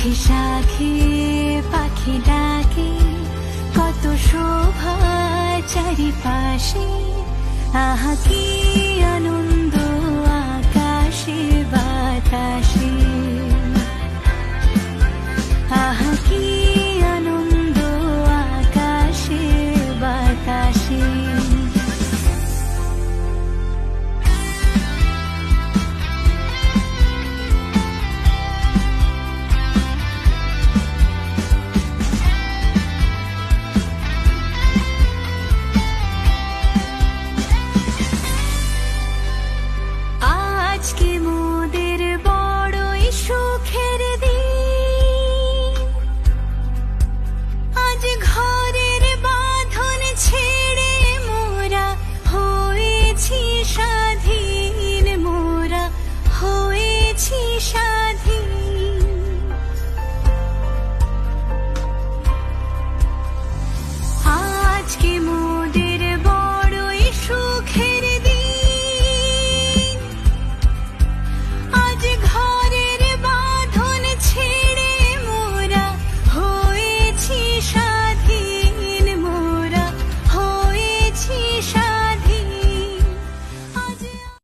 শাখে শাখে পাখি ডাকে কত শোভা চারিপাশে। আহা কি